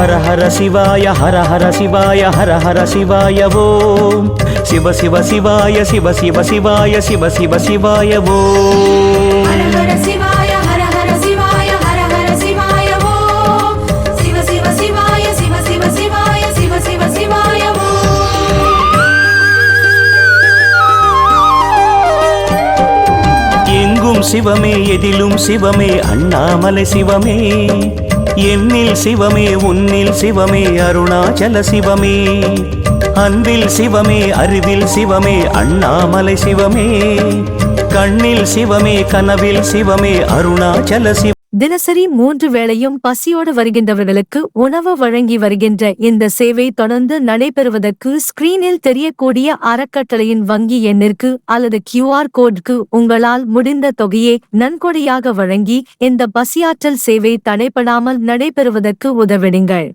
ஹர ஹர சிவாய ஹர ஹர சிவாய ஹர ஹர சிவாய ஓம் சிவ சிவ சிவாய சிவ சிவ சிவாய சிவ சிவ சிவாய ஓம் எங்கும் சிவமே எதிலும் சிவமே அண்ணாமலை சிவமே. என்னில் சிவமே உன்னில் சிவமே அருணாச்சல சிவமே. அன்பில் சிவமே அறிவில் சிவமே அண்ணாமலை சிவமே. கண்ணில் சிவமே கனவில் சிவமே அருணாச்சல சிவ தினசரி மூன்று வேளையும் பசியோடு வருகின்றவர்களுக்கு உணவு வழங்கி வருகின்ற இந்த சேவை தொடர்ந்து நடைபெறுவதற்கு ஸ்கிரீனில் தெரியக்கூடிய அறக்கட்டளையின் வங்கி எண்ணிற்கு அல்லது கியூஆர் கோட்க்கு உங்களால் முடிந்த தொகையை நன்கொடையாக வழங்கி இந்த பசியாற்றல் சேவை தடைபடாமல் நடைபெறுவதற்கு உதவிடுங்கள்.